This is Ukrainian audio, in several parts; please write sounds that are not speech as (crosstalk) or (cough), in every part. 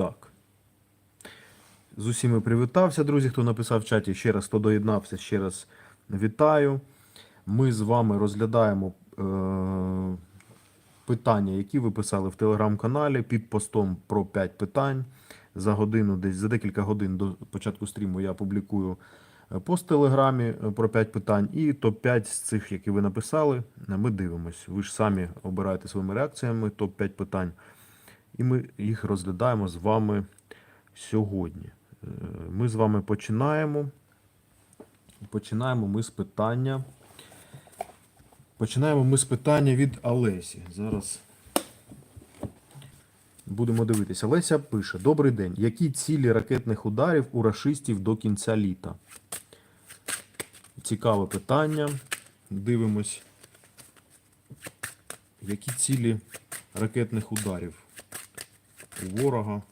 так. З усіми привітався, друзі, хто написав в чаті. Ще раз, хто доєднався, ще раз вітаю. Ми з вами розглядаємо е- питання, які ви писали в телеграм-каналі під постом про 5 питань. За годину, десь за декілька годин до початку стріму я публікую е, пост в телеграмі е, про 5 питань. І топ-5 з цих, які ви написали, ми дивимось. Ви ж самі обираєте своїми реакціями топ-5 питань. І ми їх розглядаємо з вами сьогодні. Е, Ми з вами починаємо. Починаємо ми з питання. Починаємо ми з питання від Олесі. Зараз будемо дивитися. Леся пише: Добрий день. Які цілі ракетних ударів у рашистів до кінця літа? Цікаве питання. Дивимось. Які цілі ракетних ударів у ворога?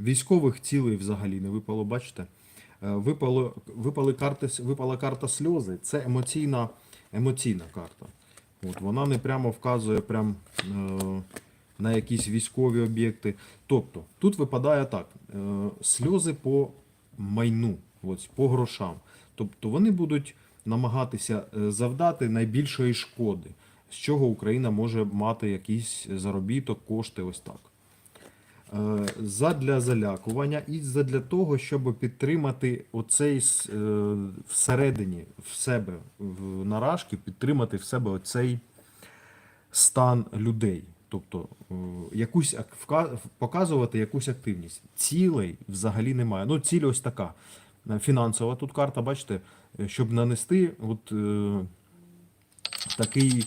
Військових цілей взагалі не випало, бачите? Е, Випало, випали карти, випала карта сльози. Це емоційна, емоційна карта. От, вона не прямо вказує прям, е, на якісь військові об'єкти. Тобто, тут випадає так: е, сльози по майну, от, по грошам. Тобто вони будуть намагатися е, завдати найбільшої шкоди, з чого Україна може мати якийсь заробіток, кошти, ось так. Е, задля залякування і задля того, щоб підтримати оцей е, всередині в себе в наражки, підтримати в себе оцей стан людей. Тобто е, якусь показувати якусь активність. Цілей взагалі немає. Ну, ціль ось така. Фінансова тут карта, бачите, щоб нанести от, е, такий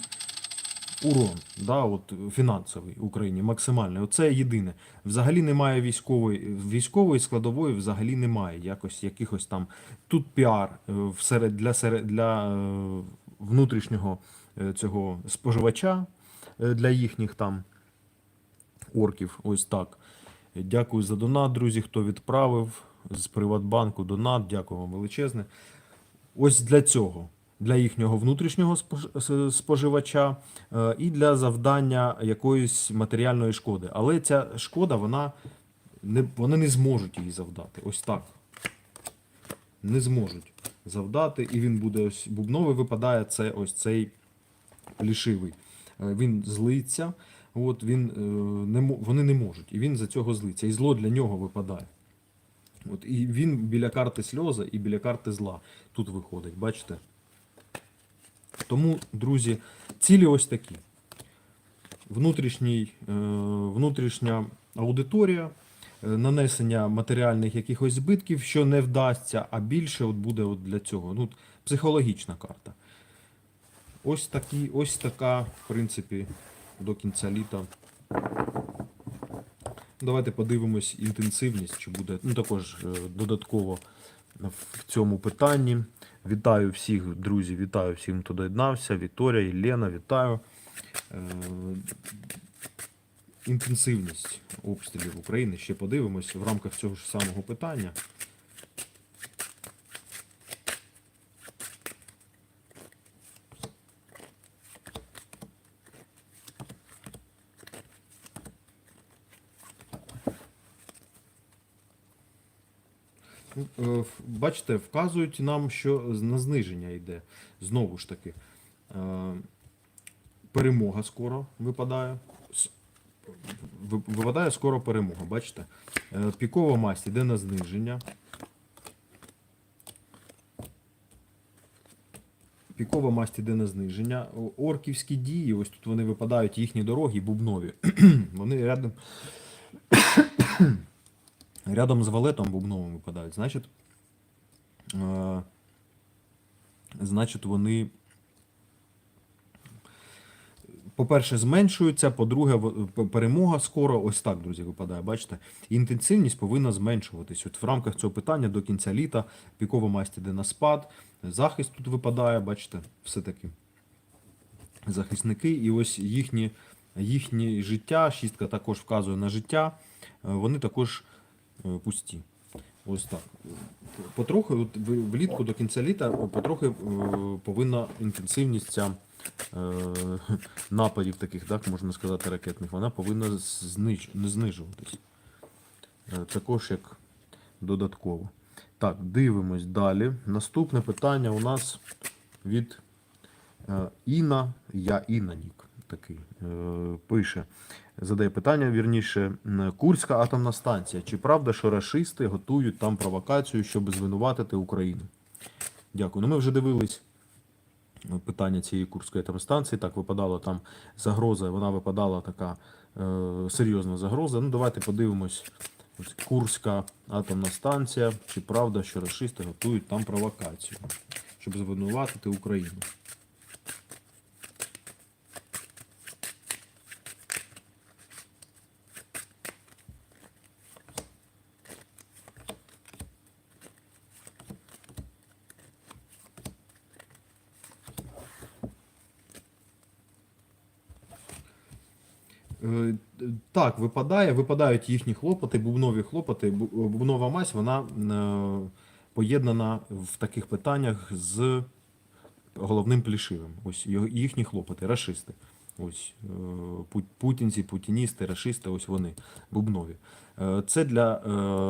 урон, да, от, фінансовий Україні, максимальний. Оце єдине. Взагалі немає військової, військової складової взагалі немає. Якось якихось там. Тут піар е, всеред, для, серед, для е, внутрішнього е, цього споживача, для їхніх там орків. Ось так. Дякую за донат, друзі, хто відправив з Приватбанку донат. Дякую вам величезне. Ось для цього, для їхнього внутрішнього споживача е, і для завдання якоїсь матеріальної шкоди. Але ця шкода, вона не, вони не зможуть її завдати. Ось так. Не зможуть завдати, і він буде ось бубновий випадає це ось цей плішивий. Е, Він злиться, от він, е, не, вони не можуть, і він за цього злиться. І зло для нього випадає. От, і він біля карти сльоза і біля карти зла тут виходить, бачите? Тому, друзі, цілі ось такі. Внутрішній, е, внутрішня аудиторія, е, нанесення матеріальних якихось збитків, що не вдасться, а більше от буде от для цього. Ну, психологічна карта. Ось, такі, ось така, в принципі, до кінця літа. Давайте подивимось інтенсивність, чи буде ну, також е, додатково в цьому питанні. Вітаю всіх, друзі, вітаю всім, хто доєднався. Вікторія, Єлена, вітаю. Е, Інтенсивність обстрілів України. Ще подивимось в рамках цього ж самого питання. Бачите, вказують нам, що на зниження йде. Знову ж таки. Е, Перемога скоро випадає. Випадає скоро перемога, бачите? Е, Пікова масть йде на зниження. Пікова масть іде на зниження. Орківські дії, ось тут вони випадають, їхні дороги бубнові. (clears throat) вони рядом, рядом з валетом бубновим випадають. Значить, е, значить, вони по-перше, зменшується, по-друге, перемога скоро. Ось так, друзі, випадає. Бачите, інтенсивність повинна зменшуватись. От в рамках цього питання до кінця літа пікова масть іде на спад, захист тут випадає, бачите, все-таки захисники, і ось їхні, їхнє життя, шістка також вказує на життя, е, вони також пусті. Ось так. Потрохи, от влітку до кінця літа, потрохи е, повинна інтенсивність ця е, нападів таких, так, можна сказати, ракетних, вона повинна зниж, не знижуватись. Е, Також як додатково. Так, дивимось далі. Наступне питання у нас від Е, Інна, я Інна Нік такий, е, пише, задає питання, вірніше, Курська атомна станція. Чи правда, що рашисти готують там провокацію, щоб звинуватити Україну? Дякую. Ну, ми вже дивились е, питання цієї Курської атомної станції. Так, випадала там загроза, вона випадала така е, серйозна загроза. Ну, давайте подивимось. Ось Курська атомна станція. Чи правда, що рашисти готують там провокацію, щоб звинуватити Україну? Е, Так, випадає, випадають їхні хлопоти, бубнові хлопоти. Бу- Бубнова мазь, вона е, поєднана в таких питаннях з головним плішивим. Ось їхні хлопоти, рашисти. Ось е, путінці, путіністи, рашисти, ось вони, бубнові. Е, Це для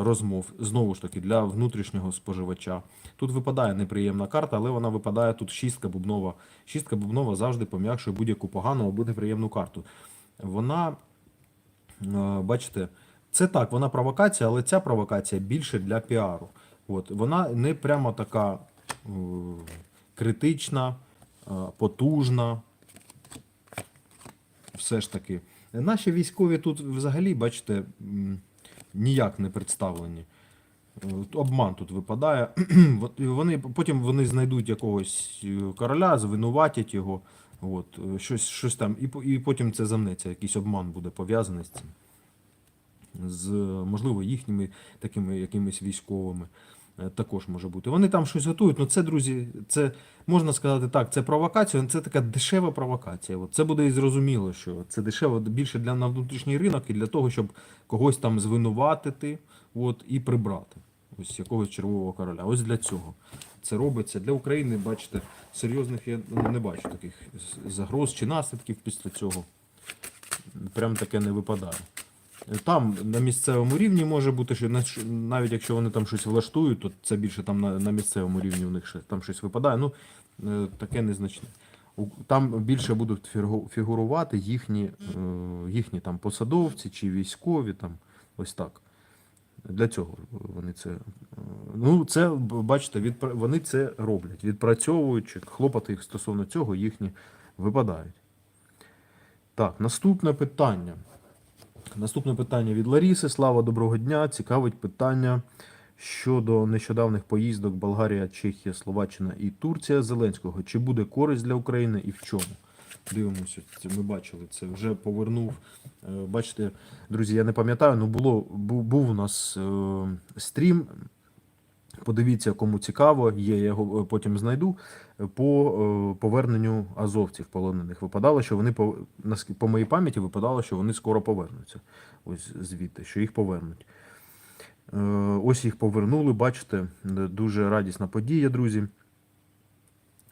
розмов, знову ж таки, для внутрішнього споживача. Тут випадає неприємна карта, але вона випадає тут шістка бубнова. Шістка бубнова завжди пом'якшує будь-яку погану або неприємну карту. Вона, бачите, це так, вона провокація, але ця провокація більше для піару. От, вона не прямо така е, критична, е, потужна. Все ж таки. Наші військові тут взагалі, бачите, ніяк не представлені. Е, Обман тут випадає. (clears throat) Вони, потім вони знайдуть якогось е, короля, звинуватять його. От, е, щось, щось там, і, і потім це замнеться, якийсь обман буде пов'язаний з цим. З, можливо, їхніми такими якимись військовими. е, Також може бути. Вони там щось готують. Ну це, друзі, це можна сказати так, це провокація, це така дешева провокація. От це буде і зрозуміло, що це дешево більше для на внутрішній ринок і для того, щоб когось там звинуватити от, і прибрати. Ось якогось червового короля. Ось для цього це робиться. Для України, бачите, серйозних я не бачу таких загроз чи наслідків після цього. Прям таке не випадає. Там на місцевому рівні може бути, що навіть якщо вони там щось влаштують, то це більше там на, на місцевому рівні у них там щось випадає. Ну, е, таке незначне. Там більше будуть фігурувати їхні, е, їхні там посадовці чи військові, там, ось так. Для цього вони це. Ну, це, бачите, відпра- вони це роблять. Відпрацьовуючи, хлопоти їх стосовно цього їхні випадають. Так, наступне питання. Наступне питання від Ларіси. Слава, доброго дня. Цікавить питання щодо нещодавних поїздок Болгарія, Чехія, Словаччина і Турція Зеленського. Чи буде користь для України і в чому? Дивимося, це ми бачили. Це вже повернув. Е, Бачите, друзі, я не пам'ятаю, ну було був, був у нас е, стрім. Подивіться, кому цікаво, є, я його е, потім знайду. По е, поверненню азовців полонених випадало, що вони по, по моїй пам'яті випадало, що вони скоро повернуться. Ось звідти, що їх повернуть. Ось їх повернули, бачите, дуже радісна подія, друзі.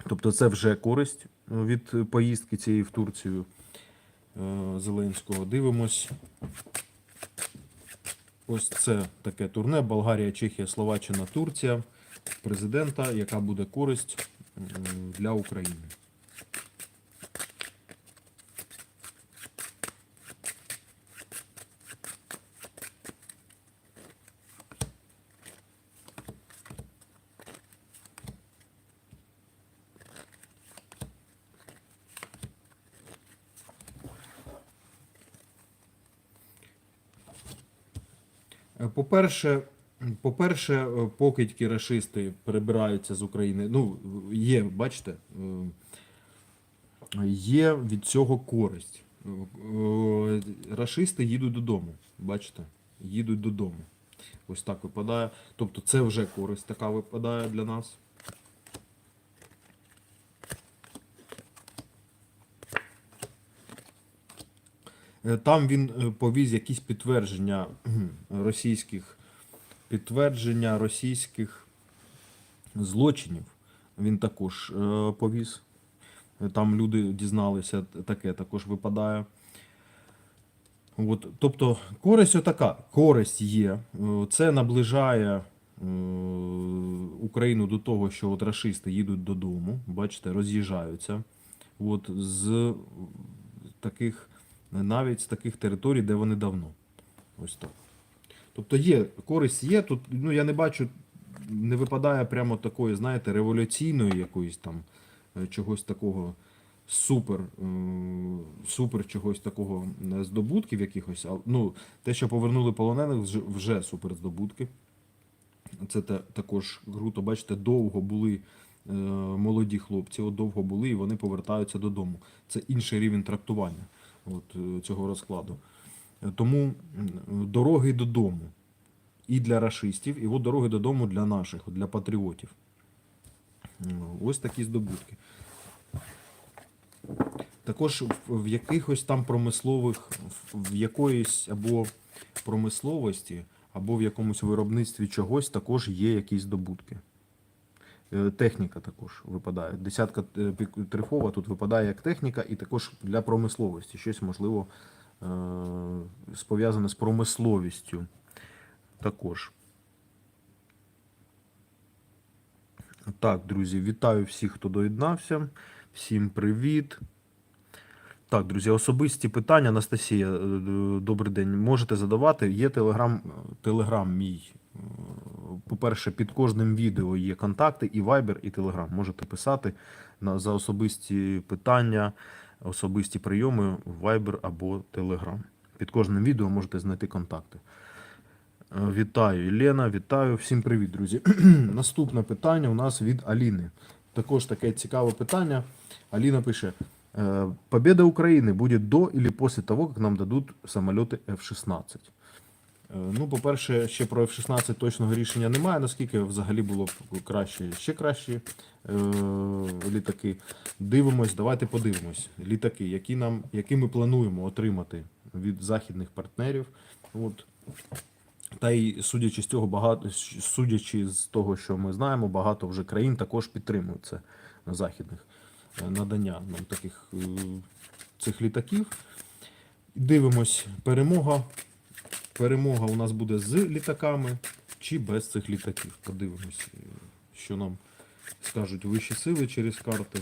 Тобто це вже користь е, від поїздки цієї в Турцію е, Зеленського. Дивимось. Ось це таке турне. Болгарія, Чехія, Словаччина, Турція. Президента, яка буде користь для України. По-перше, по-перше, е, покидьки рашисти перебираються з України. Ну, є, бачите, е, є від цього користь. Е, е, Рашисти їдуть додому. Бачите? Їдуть додому. Ось так випадає. Тобто це вже користь така випадає для нас. Там він е, повіз якісь підтвердження російських підтвердження російських злочинів. Він також е, повіз. Е, Там люди дізналися, таке також випадає. От, тобто, користь отака. Користь є. Е, Це наближає е, Україну до того, що от рашисти їдуть додому, бачите, роз'їжджаються. От, з таких, навіть з таких територій, де вони давно. Ось так. Тобто є, користь є. Тут ну, я не бачу, не випадає прямо такої, знаєте, революційної якоїсь там е, чогось такого супер, е, супер чогось такого е, здобутків якихось. Ну, те, що повернули полонених, вже, супер здобутки. Це також круто, бачите, довго були молоді хлопці, от довго були, і вони повертаються додому. Це інший рівень трактування от, е, цього розкладу. Е, Тому дороги додому і для рашистів, і от дороги додому для наших, для патріотів. Ось такі здобутки. Також в, якихось там промислових, в якоїсь або промисловості, або в якомусь виробництві чогось також є якісь здобутки. Е, Техніка також випадає. Десятка е, трифова тут випадає як техніка, і також для промисловості. Щось можливо е, пов'язане з промисловістю. Також. Так, друзі, вітаю всіх, хто доєднався. Всім привіт. Так, друзі, особисті питання. Анастасія, добрий день. Можете задавати. Є телеграм, телеграм мій. По-перше, під кожним відео є контакти, і Viber, і Telegram. Можете писати на, за особисті питання, особисті прийоми в Viber або Telegram. Під кожним відео можете знайти контакти. Е, Вітаю, Єлена, вітаю. Всім привіт, друзі. (clears throat) Наступне питання у нас від Аліни. Також таке цікаве питання. Аліна пише: е, Победа України буде до или після того, як нам дадуть самоліти F-16? Е, Ну, по-перше, ще про F-16 точного рішення немає, наскільки взагалі було б краще, ще кращі е, літаки. Дивимось, давайте подивимось. Літаки, які, нам, які ми плануємо отримати від західних партнерів. От. Та й судячи з цього, багато судячи з того, що ми знаємо, багато вже країн також підтримують це західних е, надання нам таких е, цих літаків. Дивимось, перемога. Перемога у нас буде з літаками чи без цих літаків. Подивимось, що нам скажуть вищі сили через карти.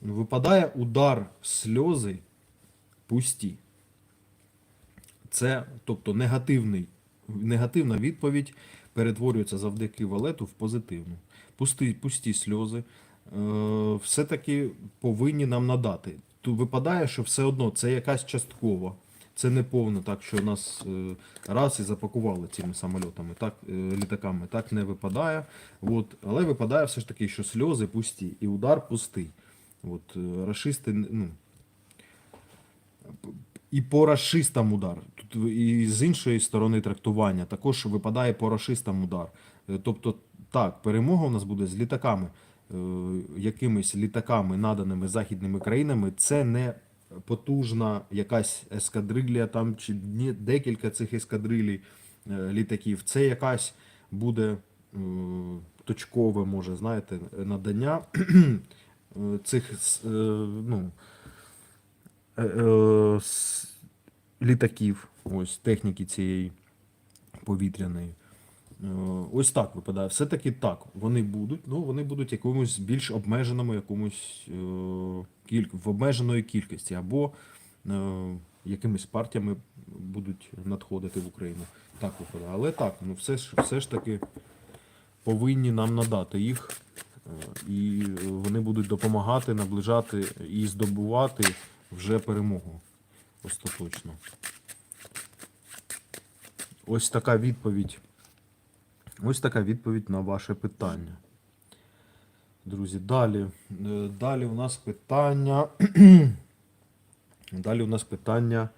Випадає удар сльози пусті. Це, тобто, негативний, негативна відповідь перетворюється завдяки валету в позитивну. Пусті, пусті сльози е, все-таки повинні нам надати. Тут випадає, що все одно це якась часткова. Це не повно так, що нас е, раз і запакували цими самольотами, так, е, літаками. Так не випадає. От, але випадає все ж таки, що сльози пусті і удар пустий. От, е, рашисти, ну, і по рашистам удар. Тут і з іншої сторони трактування також випадає по рашистам удар. Е, Тобто, так, перемога у нас буде з літаками, е, якимись літаками, наданими західними країнами. Це не потужна якась ескадрилля там чи декілька цих ескадрилій е, літаків. Це якась буде точкове, може, знаєте, надання (clears throat) цих ну, літаків, ось техніки цієї повітряної. Е, Ось так випадає. Все-таки так, вони будуть, ну вони будуть якомусь більш обмеженому, якомусь е, в обмеженої кількості, або е, якимись партіями будуть надходити в Україну. Так випадає. Але так, ну все ж, все ж таки повинні нам надати їх Е, І е, вони будуть допомагати наближати і здобувати вже перемогу остаточно. Ось така відповідь. Ось така відповідь на ваше питання. Друзі, далі. Е, Далі у нас питання. (clears throat) Далі у нас питання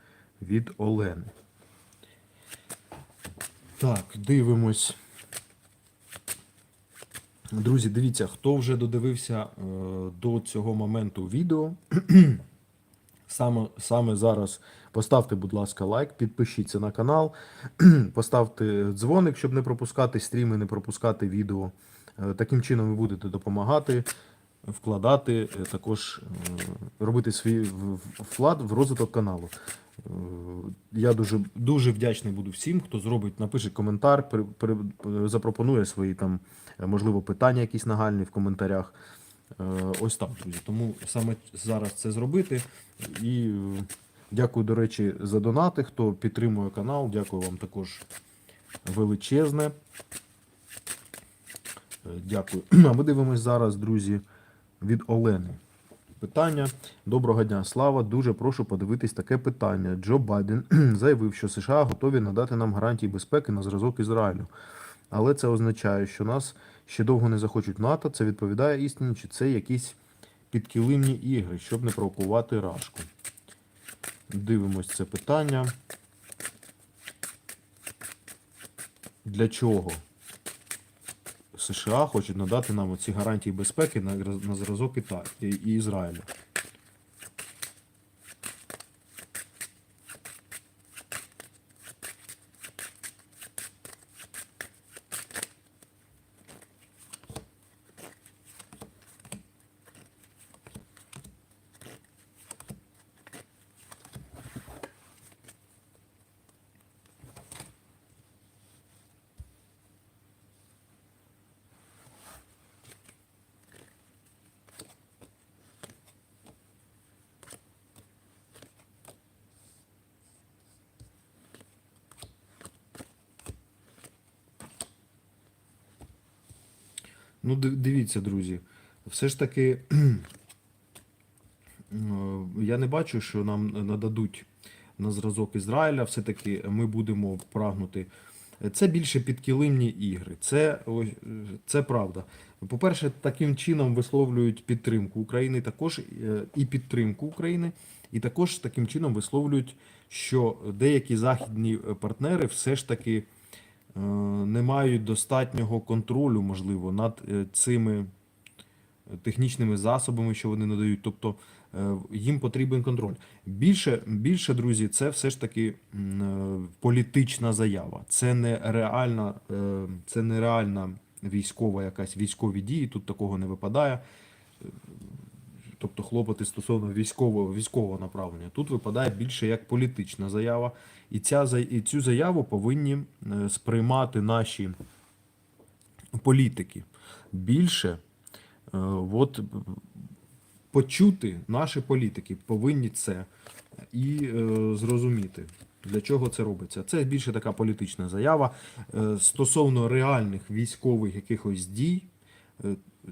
від Олени. Так, дивимось. Друзі, дивіться, хто вже додивився е, до цього моменту відео. (clears throat) Саме, саме зараз поставте, будь ласка, лайк, підпишіться на канал, (clears throat) поставте дзвоник, щоб не пропускати стріми, не пропускати відео. Е, Таким чином ви будете допомагати, вкладати, е, також робити свій вклад в розвиток каналу. Е, Я дуже, дуже вдячний буду всім, хто зробить, напише коментар, при, при, запропонує свої там, можливо, питання якісь нагальні в коментарях. Е, Ось так, друзі. Тому саме зараз це зробити. І е, дякую, до речі, за донати, хто підтримує канал. Дякую вам також величезне. Е, Дякую. (clears throat) А ми дивимось зараз, друзі, від Олени. Питання. Доброго дня, Слава. Дуже прошу подивитись таке питання. Джо Байден (clears throat) заявив, що США готові надати нам гарантії безпеки на зразок Ізраїлю. Але це означає, що нас ще довго не захочуть НАТО. Це відповідає істині, чи це якісь підкилимні ігри, щоб не провокувати рашку. Дивимось це питання. Для чого США хочуть надати нам ці гарантії безпеки на, на зразок Іта- і Ізраїлю? Ну, дивіться, друзі, все ж таки (clears throat) е, я не бачу, що нам нададуть на зразок Ізраїля. Все-таки ми будемо прагнути. Це більше підкилимні ігри. Це, це правда. По-перше, таким чином висловлюють підтримку України, також е, і підтримку України, і також таким чином висловлюють, що деякі західні партнери все ж таки не мають достатнього контролю, можливо, над е, цими технічними засобами, що вони надають. Тобто е, їм потрібен контроль. Більше, більше, друзі, це все ж таки е, політична заява. Це не реальна, е, це не реальна військова якась військові дії. Тут такого не випадає. Тобто хлопоти стосовно військового військового направлення. Тут випадає більше як політична заява, і, ця, і цю заяву повинні е, сприймати наші політики. Більше е, от, почути наші політики повинні це і е, зрозуміти, для чого це робиться. Це більше така політична заява стосовно реальних військових якихось дій,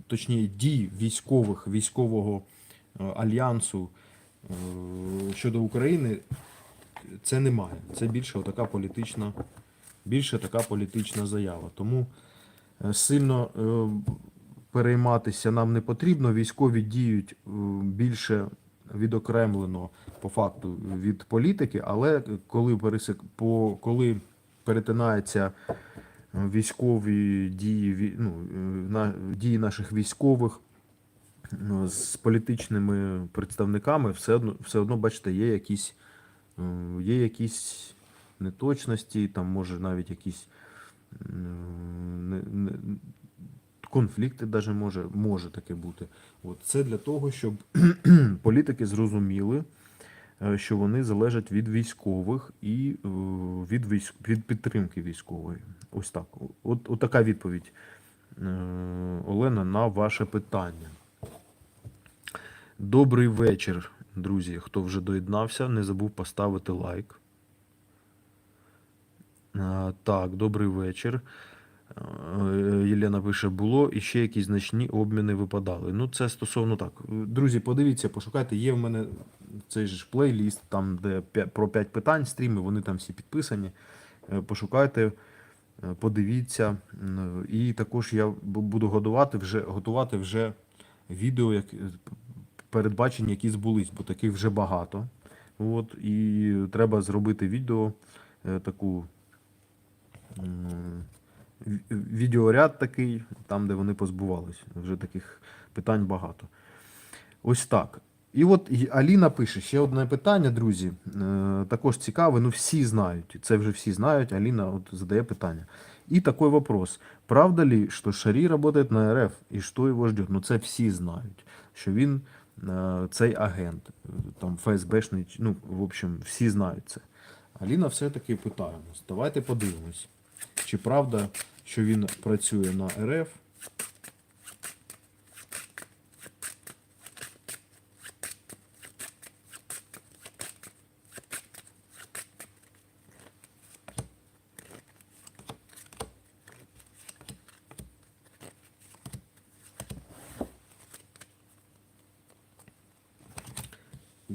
точніше дій військових військового альянсу е, щодо України. Це немає. Це більше така політична, більше така політична заява. Тому е, сильно е, перейматися нам не потрібно. Військові діють е, більше відокремлено по факту від політики, але коли пересек по коли перетинається е, військові дії, ну, е, на дії наших військових е, з політичними представниками, все одно, все одно, бачите, є якісь, е, є якісь неточності, там може навіть якісь не, не, конфлікти даже може, може таке бути. От це для того, щоб (clears throat) політики зрозуміли, е, що вони залежать від військових і е, від, військ, від підтримки військової. Ось так. От, от така відповідь, Олена, на ваше питання. Добрий вечір, друзі. Хто вже доєднався, не забув поставити лайк. Так, добрий вечір. Єлена пише, було і ще якісь значні обміни випадали. Ну, це стосовно так. Друзі, подивіться, пошукайте. Є в мене цей ж плейліст, там, де про 5 питань стріми, вони там всі підписані. Е, Пошукайте, е, подивіться. І також я буду готувати вже, готувати вже відео, як, передбачені, які збулись, бо таких вже багато. От, і треба зробити відео е, таку. відеоряд такий, там, де вони позбувались. Вже таких питань багато. Ось так. І от Аліна пише ще одне питання, друзі. Е, також цікаве, ну всі знають. Це вже всі знають. Аліна от задає питання. І такий вопрос. Правда ли, що Шарі працює на РФ і що його ждет? Ну це всі знають, що він цей агент, е, там ФСБшний, ну, в общем, всі знають це. Аліна все-таки питає нас. Давайте подивимось, чи правда, що він працює на РФ.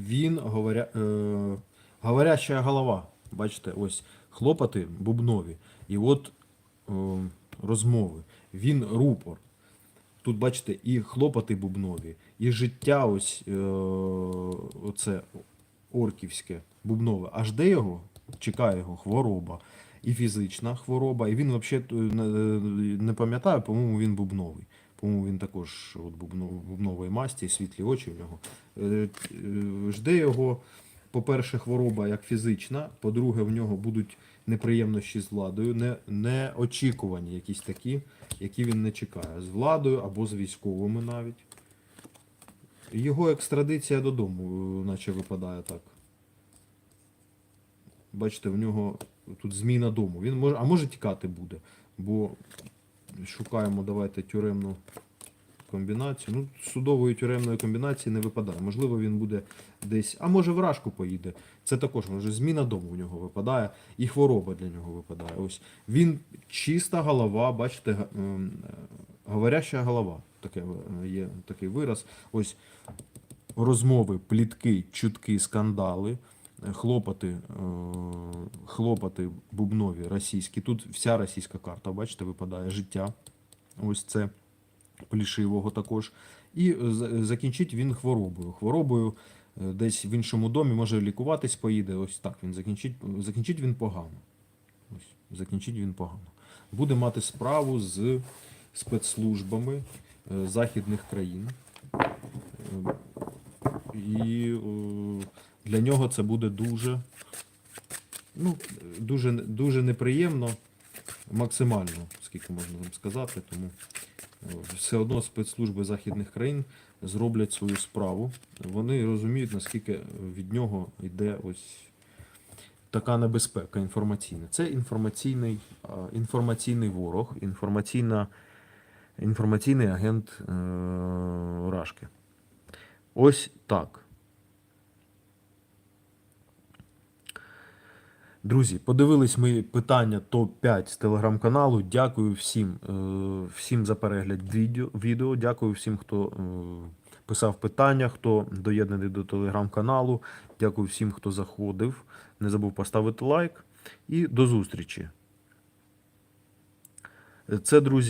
Він говоря, е, говоряща голова. Бачите, ось хлопати бубнові. І от е, розмови. Він рупор. Тут бачите, і хлопати бубнові, і життя ось е, оце орківське бубнове. Аж де його чекає його хвороба, і фізична хвороба. І він взагалі не, не пам'ятаю, по-моєму, він бубновий. По-моєму, він також от бубно- бубнової масті, світлі очі в нього. Е, е, Жде його, по-перше, хвороба як фізична, по-друге, в нього будуть неприємності з владою, не, неочікувані якісь такі, які він не чекає. З владою або з військовими навіть. Його екстрадиція додому, е, наче випадає так. Бачите, в нього тут зміна дому. Він може, а може тікати буде, бо шукаємо, давайте тюремну комбінацію. Ну, судової тюремної комбінації не випадає. Можливо, він буде десь, а може в Рашку поїде. Це також може зміна дому в нього випадає, і хвороба для нього випадає. Ось він чиста голова, бачите, е, говоряща голова. Таке е, є такий вираз. Ось розмови, плітки, чутки, скандали, хлопоти, е, хлопоти бубнові російські. Тут вся російська карта, бачите, випадає життя. Ось це плішивого також. І закінчить він хворобою. Хворобою е, десь в іншому домі, може лікуватись поїде. Ось так він закінчить, закінчить він погано. Ось, закінчить він погано. Буде мати справу з спецслужбами е, західних країн. І для нього це буде дуже, ну, дуже, дуже неприємно, максимально, скільки можна вам сказати. Тому е, все одно спецслужби західних країн зроблять свою справу. Вони розуміють, наскільки від нього йде ось така небезпека інформаційна. Це інформаційний, інформаційний ворог, інформаційна, інформаційний агент е, Рашки. Ось так. Друзі, подивились ми питання топ-5 з телеграм-каналу. Дякую всім, е, всім за перегляд відео. Дякую всім, хто е, писав питання, хто доєднаний до телеграм-каналу. Дякую всім, хто заходив. Не забув поставити лайк. І до зустрічі. Це, друзі.